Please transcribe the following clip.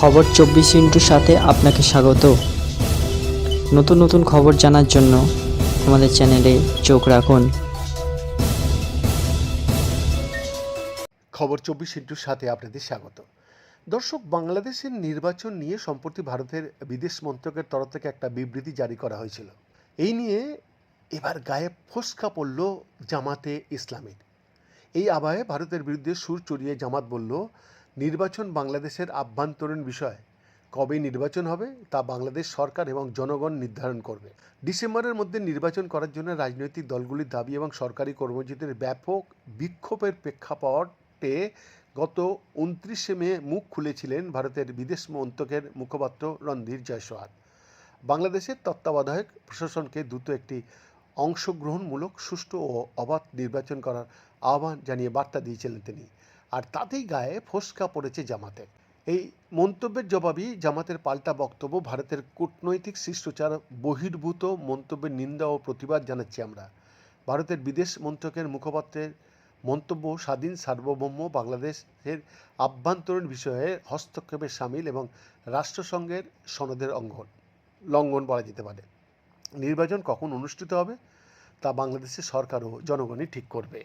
খবর চব্বিশ ইন্টুর সাথে আপনাকে স্বাগত। নতুন নতুন খবর জানার জন্য আমাদের চ্যানেলে চোখ রাখুন। খবর চব্বিশ ইন্টুর সাথে আপনাদের স্বাগত। দর্শক, বাংলাদেশের নির্বাচন নিয়ে সম্প্রতি ভারতের বিদেশ মন্ত্রকের তরফ থেকে একটা বিবৃতি জারি করা হয়েছিল। এই নিয়ে এবার গায়ে ফোসকা পড়ল জামাতে ইসলামীর। এই আবহে ভারতের বিরুদ্ধে সুর চড়িয়ে জামাত বলল নির্বাচন বাংলাদেশের আভ্যন্তরীণ বিষয়। কবে নির্বাচন হবে তা বাংলাদেশ সরকার এবং জনগণ নির্ধারণ করবে। ডিসেম্বরের মধ্যে নির্বাচন করার জন্য রাজনৈতিক দলগুলির দাবি এবং সরকারি কর্মচারীদের ব্যাপক বিক্ষোভের প্রেক্ষাপটে গত উনত্রিশে মে মুখ খুলেছিলেন ভারতের বিদেশ মন্ত্রকের মুখপাত্র রণধীর জয়সওয়াল বাংলাদেশের তত্ত্বাবধায়ক প্রশাসনকে দ্রুত একটি অংশগ্রহণমূলক, সুষ্ঠু ও অবাধ নির্বাচন করার আহ্বান জানিয়ে বার্তা দিয়েছিলেন তিনি। আর তাতেই গায়ে ফোসকা পড়েছে জামাতে। এই মন্তব্যের জবাবই জামাতের পাল্টা বক্তব্য ভারতের কূটনৈতিক শিষ্টাচার বহির্ভূত মন্তব্যের নিন্দা ও প্রতিবাদ জানাচ্ছি আমরা। ভারতের বিদেশ মন্ত্রকের মুখপাত্রের মন্তব্য স্বাধীন সার্বভৌম বাংলাদেশের আভ্যন্তরীণ বিষয়ে হস্তক্ষেপের সামিল এবং রাষ্ট্রসংঘের সনদের অঙ্গন, লঙ্ঘন বলা যেতে পারে। নির্বাচন কখন অনুষ্ঠিত হবে তা বাংলাদেশের সরকার ও জনগণই ঠিক করবে।